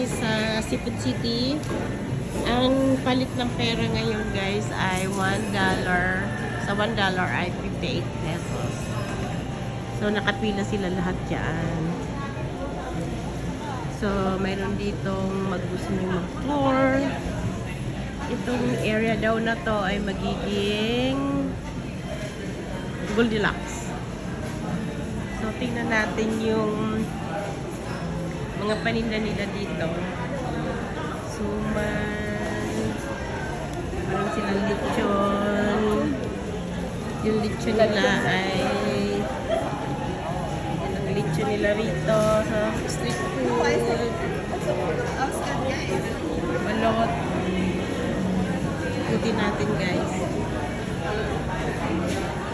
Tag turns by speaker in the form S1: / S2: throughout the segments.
S1: kami sa Seafood City. Ang palit ng pera ngayon guys ay $1. Sa $1 ay 58 pesos. So nakapila sila lahat dyan. So mayroon ditong mag-gusto nyo mag-tour. Itong area daw na to ay magiging Goldilocks. So tingnan natin yung mga paninda nila dito. Suman. Parang silang lechon. Yung lechon nila ay yung lechon nila rito sa street food. Balot. Ikutin natin guys.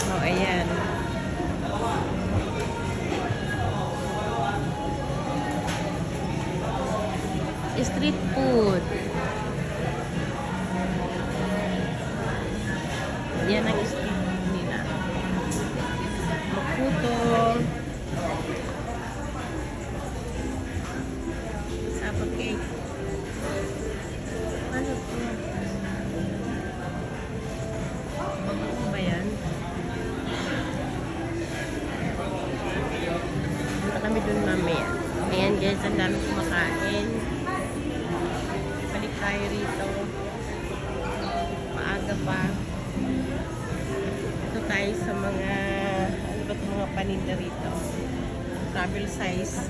S1: Oh, ayan. Street food. Yan ang street food nila. Maputo. Sapa cake. Ano to? Bago ba yan? Punta kami dun. Ayan guys, ang dami kumakain. Tayo rito. Maaga pa. Ito tayo sa mga, ano ba mga paninda rito? Travel size.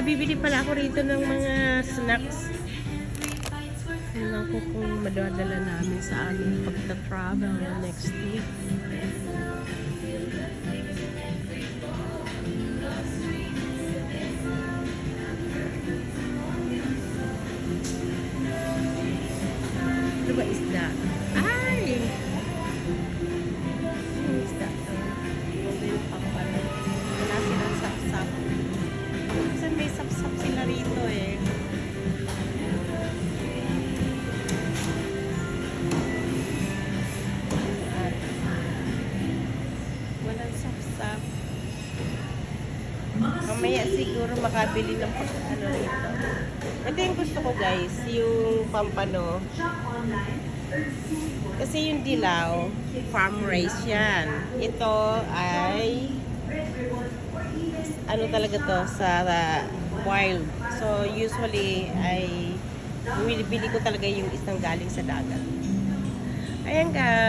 S1: Ay, bibili pala ako rito ng mga snacks. Ewan ko kung madadala namin sa aming pagta-travel next week. Ano ba isda? Ay! Sap-sap sila rito eh. Walang sap-sap. Mamaya siguro makabili ng pag ano rito. Ito yung gusto ko guys, yung pampano. Kasi yung dilaw, farm raised yan. Ito ay ano talaga to sa uh, wild. So usually ay bili ko talaga yung isang galing sa dagat. Ayan guys.